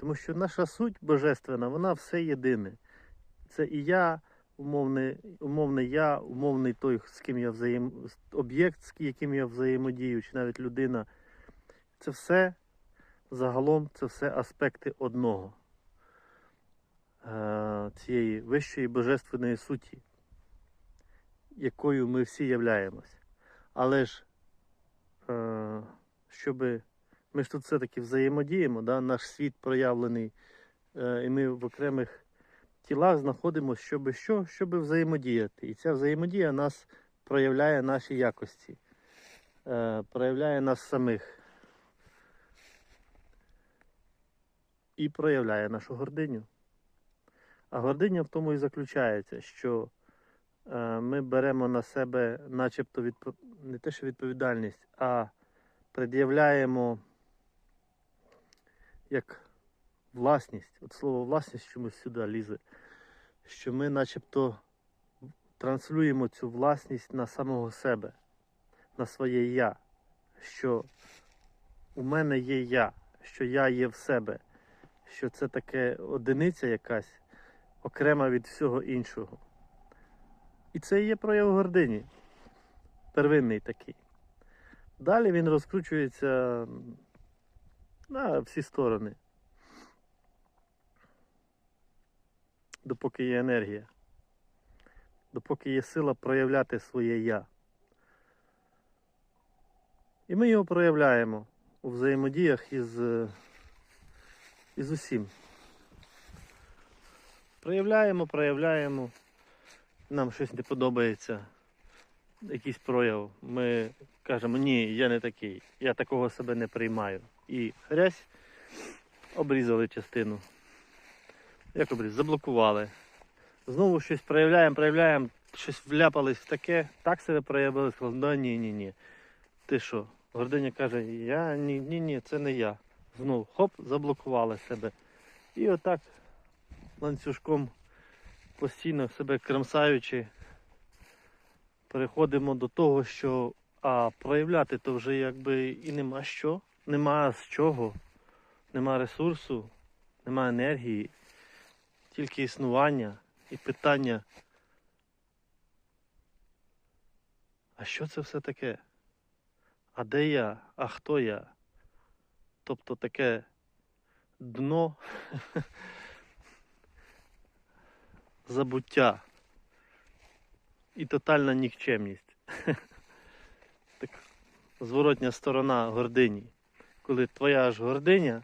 Тому що наша суть божественна, вона все єдине. Це і я, умовний, умовний я, умовний той, з ким я взаєм... об'єкт, з яким я взаємодію, чи навіть людина. Це все загалом це все аспекти одного е, цієї вищої божественної суті, якою ми всі являємось. Але ж, е, щоб ми ж тут все-таки взаємодіємо, да? наш світ проявлений, е, і ми в окремих тілах знаходимося, щоб що? Щоб взаємодіяти. І ця взаємодія нас проявляє наші якості, е, проявляє нас самих. І проявляє нашу гординю. А гординя в тому і заключається, що е, ми беремо на себе начебто відпо... не те, що відповідальність, а пред'являємо як власність. От слово власність чомусь сюди лізе, що ми начебто транслюємо цю власність на самого себе, на своє я, що у мене є я, що я є в себе, що це таке одиниця якась окрема від всього іншого. І це є прояв гордині. Первинний такий. Далі він розкручується на всі сторони. Допоки є енергія. Допоки є сила проявляти своє я. І ми його проявляємо у взаємодіях із, із усім. Проявляємо, проявляємо. Нам щось не подобається. Якийсь прояв. Ми кажемо, ні, я не такий, я такого себе не приймаю. І хрясь обрізали частину. Як обрізали? Заблокували. Знову щось проявляємо, проявляємо, щось вляпались в таке, так себе проявили, сказали, да ні, ні, ні. Ти що? Гординя каже, я ні, ні, ні, це не я. Знову хоп, заблокували себе. І отак ланцюжком постійно себе крамсаючи, переходимо до того, що а проявляти то вже якби і нема що, нема з чого, нема ресурсу, нема енергії, тільки існування і питання. А що це все таке? А де я? А хто я? Тобто таке дно забуття і тотальна нікчемність. Так, зворотня сторона гордині. Коли твоя ж гординя